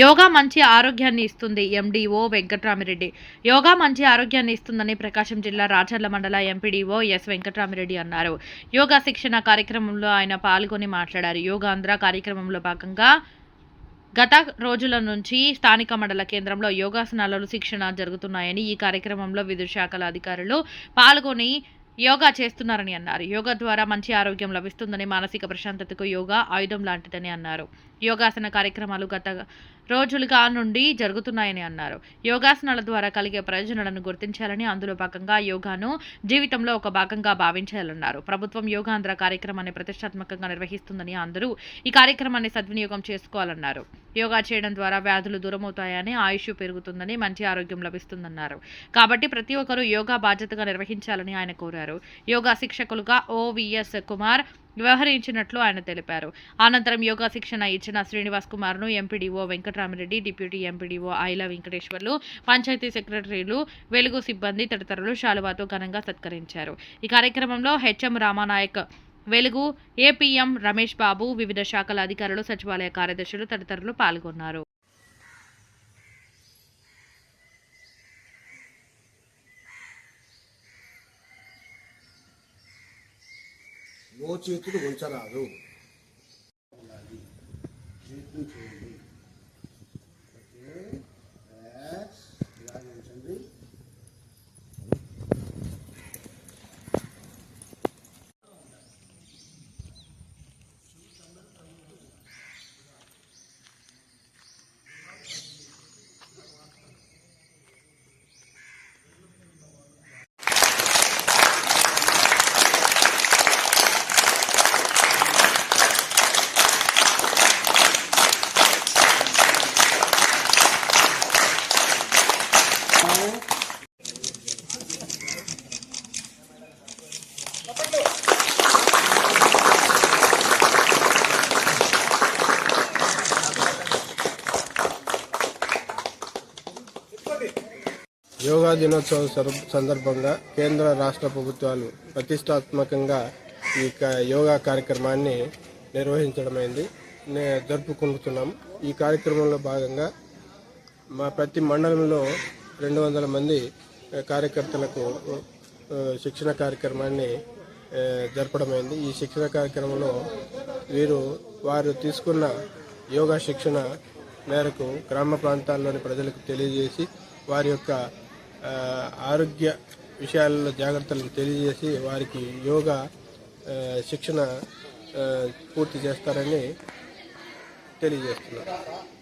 యోగా మంచి ఆరోగ్యాన్ని ఇస్తుంది ఎండిఓ వెంకట్రామిరెడ్డి. యోగా మంచి ఆరోగ్యాన్ని ఇస్తుందని ప్రకాశం జిల్లా రాచర్ల మండల ఎంపీడీఓ ఎస్ వెంకట్రామిరెడ్డి అన్నారు. యోగా శిక్షణ కార్యక్రమంలో ఆయన పాల్గొని మాట్లాడారు. యోగా ఆంధ్ర కార్యక్రమంలో భాగంగా గత రోజుల నుంచి స్థానిక మండల కేంద్రంలో యోగాసనాలలో శిక్షణ జరుగుతున్నాయని ఈ కార్యక్రమంలో విద్యుత్ శాఖల అధికారులు పాల్గొని యోగా చేస్తున్నారని అన్నారు. యోగా ద్వారా మంచి ఆరోగ్యం లభిస్తుందని మానసిక ప్రశాంతతకు యోగా ఆయుధం లాంటిదని అన్నారు. యోగాసన కార్యక్రమాలు గత రోజులుగా నుండి జరుగుతున్నాయని అన్నారు. యోగాసనాల ద్వారా కలిగే ప్రయోజనాలను గుర్తించాలని అందులో భాగంగా యోగాను జీవితంలో ఒక భాగంగా భావించాలన్నారు. ప్రభుత్వం యోగాంధ్ర కార్యక్రమాన్ని ప్రతిష్టాత్మకంగా నిర్వహిస్తుందని అందరూ ఈ కార్యక్రమాన్ని సద్వినియోగం చేసుకోవాలన్నారు. యోగా చేయడం ద్వారా వ్యాధులు దూరమవుతాయని ఆయుష్ పెరుగుతుందని మంచి ఆరోగ్యం లభిస్తుందన్నారు. కాబట్టి ప్రతి ఒక్కరూ యోగా బాధ్యతగా నిర్వహించాలని ఆయన కోరారు. యోగా శిక్షకులుగా ఓవిఎస్ కుమార్ వ్యవహరించినట్లు ఆయన తెలిపారు. అనంతరం యోగా శిక్షణ ఇచ్చిన Srinivas కుమార్ను MPDO Venkataramireddy deputy MPDO Aila Venkateswarlu panchayat సెక్రటరీలు వెలుగు సిబ్బంది తదితరులు శాలువాతో ఘనంగా సత్కరించారు. ఈ కార్యక్రమంలో హెచ్ఎం రామానాయక్ వెలుగు ఏపీఎం రమేష్ బాబు వివిధ శాఖల అధికారులు సచివాలయ కార్యదర్శులు తదితరులు పాల్గొన్నారు. 뭐 지었지도 못잖아 ఉంచరాదు యోగా దినోత్సవం సందర్భంగా కేంద్ర రాష్ట్ర ప్రభుత్వాలు ప్రతిష్టాత్మకంగా ఈ క- యోగా కార్యక్రమాన్ని నిర్వహించడమైంది. జరుపుకుంటున్నాం. ఈ కార్యక్రమంలో భాగంగా మా ప్రతి మండలంలో రెండు వందల మంది కార్యకర్తలకు శిక్షణ కార్యక్రమాన్ని జరపడమైంది. ఈ శిక్షణ కార్యక్రమంలో వీరు వారు తీసుకున్న యోగా శిక్షణ మేరకు గ్రామ ప్రాంతాల్లోని ప్రజలకు తెలియజేసి వారి యొక్క ఆరోగ్య విషయాలలో జాగ్రత్తలను తెలియజేసి వారికి యోగా శిక్షణ పూర్తి చేస్తారని తెలియజేస్తున్నారు